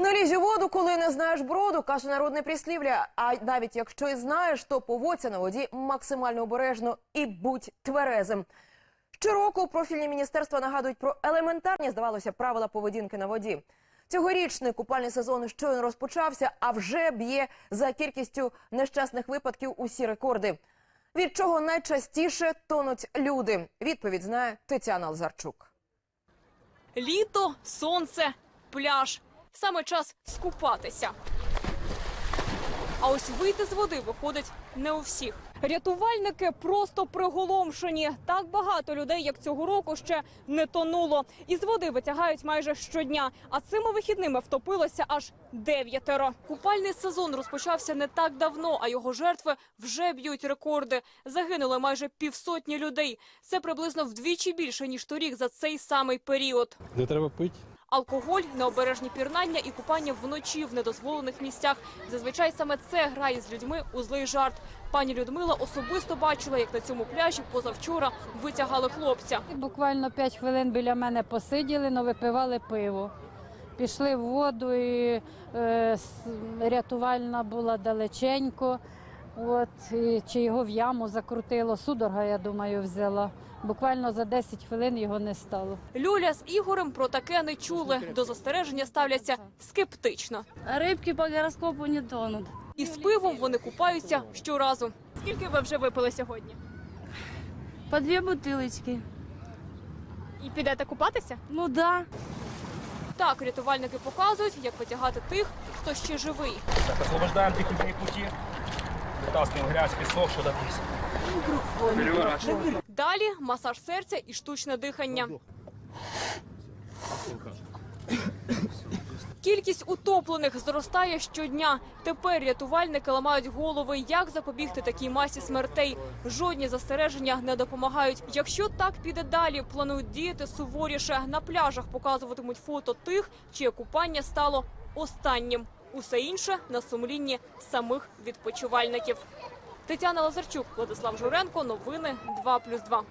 Не лізь у воду, коли не знаєш броду, каже народне прислів'я. А навіть якщо і знаєш, то поводься на воді максимально обережно і будь тверезим. Щороку профільні міністерства нагадують про елементарні, здавалося, правила поведінки на воді. Цьогорічний купальний сезон щойно розпочався, а вже б'є за кількістю нещасних випадків усі рекорди. Від чого найчастіше тонуть люди? Відповідь знає Тетяна Лазарчук. Літо, сонце, пляж. Саме час скупатися. А ось вийти з води виходить не у всіх. Рятувальники просто приголомшені. Так багато людей, як цього року, ще не тонуло. Із води витягають майже щодня. А цими вихідними втопилося аж дев'ятеро. Купальний сезон розпочався не так давно, а його жертви вже б'ють рекорди. Загинули майже півсотні людей. Це приблизно вдвічі більше ніж торік за цей самий період. Не треба пити. Алкоголь, необережні пірнання і купання вночі в недозволених місцях. Зазвичай саме це грає з людьми у злий жарт. Пані Людмила особисто бачила, як на цьому пляжі позавчора витягали хлопця. Буквально 5 хвилин біля мене посиділи, но випивали пиво. Пішли в воду і е, рятувальна була далеченько. От, і, чи його в яму закрутило, судорога, я думаю, взяла. Буквально за 10 хвилин його не стало. Люля з Ігорем про таке не чули. До застереження ставляться скептично. Рыбки по гороскопу не тонут. І з пивом вони купаються щоразу. Скільки ви вже випили сьогодні? По две бутылочки. І підете купатися? Ну да. Так, рятувальники показують, як витягати тих, хто ще живий. Так, освобождаем дыхательные пути. Вытаскиваем грязь, песок, что-то. Далі масаж серця і штучне дихання. Кількість утоплених зростає щодня. Тепер рятувальники ламають голови, як запобігти такій масі смертей. Жодні застереження не допомагають. Якщо так піде далі, планують діяти суворіше. На пляжах показуватимуть фото тих, чиє купання стало останнім. Усе інше на сумлінні самих відпочивальників. Тетяна Лазарчук, Владислав Журенко. Новини 2+,2.